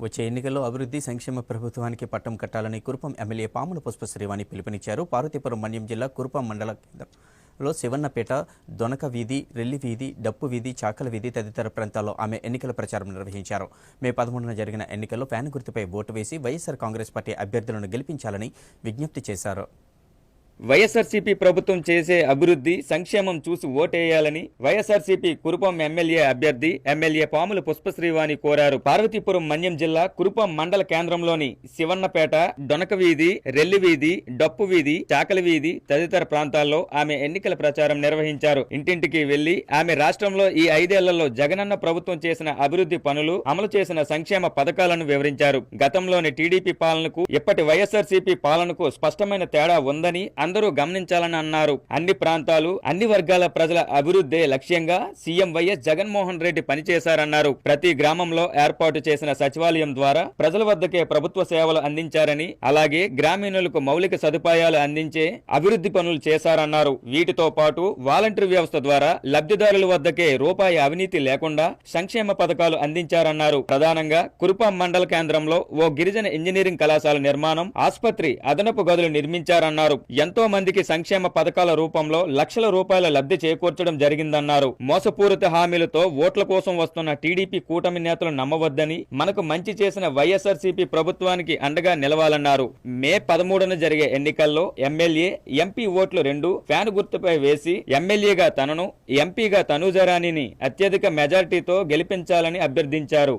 వచ్చే ఎన్నికల్లో అభివృద్ధి సంక్షేమ ప్రభుత్వానికి పట్టం కట్టాలని కురుపం ఎమ్మెల్యే పాముల పుష్ప శ్రీవాణి పిలుపునిచ్చారు. పార్వతీపురం మన్యం జిల్లా కురుపం మండల కేంద్రంలో శివన్నపేట దొనక వీధి రెల్లి వీధి డప్పు వీధి చాకల వీధి తదితర ప్రాంతాల్లో ఆమె ఎన్నికల ప్రచారం నిర్వహించారు. మే పదమూడున జరిగిన ఎన్నికల్లో ఫ్యాన్ గుర్తుపై ఓటు వేసి వైఎస్ఆర్ కాంగ్రెస్ పార్టీ అభ్యర్థులను గెలిపించాలని విజ్ఞప్తి చేశారు. వైఎస్ఆర్సీపీ ప్రభుత్వం చేసే అభివృద్ధి సంక్షేమం చూసి ఓటేయాలని వైఎస్ఆర్సీపీ కురుపం ఎమ్మెల్యే అభ్యర్థి ఎమ్మెల్యే పాముల పుష్పశ్రీవాణి కోరారు. పార్వతీపురం మన్యం జిల్లా కురుపం మండల కేంద్రంలోని శివన్నపేట డొనక వీధి రెల్లి వీధి డప్పు వీధి చాకలి వీధి తదితర ప్రాంతాల్లో ఆమె ఎన్నికల ప్రచారం నిర్వహించారు. ఇంటింటికి వెళ్ళి ఆమె రాష్ట్రంలో ఈ ఐదేళ్ళలో జగనన్న ప్రభుత్వం చేసిన అభివృద్ధి పనులు అమలు చేసిన సంక్షేమ పథకాలను వివరించారు. గతంలోని టీడీపీ పాలనకు ఇప్పటి వైఎస్ఆర్సీపీ పాలనకు స్పష్టమైన తేడా ఉందని అందరూ గమనించాలని అన్నారు. అన్ని ప్రాంతాలు అన్ని వర్గాల ప్రజల అభివృద్ధే లక్ష్యంగా సీఎం వైఎస్ జగన్మోహన్ రెడ్డి పనిచేశారన్నారు. ప్రతి గ్రామంలో ఏర్పాటు చేసిన సచివాలయం ద్వారా ప్రజల వద్దకే ప్రభుత్వ సేవలు అందించారని అలాగే గ్రామీణులకు మౌలిక సదుపాయాలు అందించే అభివృద్ధి పనులు చేశారన్నారు. వీటితో పాటు వాలంటీర్ వ్యవస్థ ద్వారా లబ్ధిదారుల వద్దకే రూపాయి అవినీతి లేకుండా సంక్షేమ పథకాలు అందించారన్నారు. ప్రధానంగా కురుపాం మండల కేంద్రంలో ఓ గిరిజన ఇంజనీరింగ్ కళాశాల నిర్మాణం ఆసుపత్రి అదనపు గదులు నిర్మించారన్నారు. ఎంతో మందికి సంక్షేమ పథకాల రూపంలో లక్షల రూపాయల లబ్ధి చేకూర్చడం జరిగిందన్నారు. మోసపూరిత హామీలతో ఓట్ల కోసం వస్తున్న టీడీపీ కూటమి నేతలు నమ్మవద్దని మనకు మంచి చేసిన వైఎస్ఆర్సీపీ ప్రభుత్వానికి అండగా నిలవాలన్నారు. మే పదమూడున జరిగే ఎన్నికల్లో ఎమ్మెల్యే ఎంపీ ఓట్లు రెండు ఫ్యాన్ గుర్తుపై వేసి ఎమ్మెల్యేగా తనను ఎంపీగా తనుజరాణిని అత్యధిక మెజార్టీతో గెలిపించాలని అభ్యర్థించారు.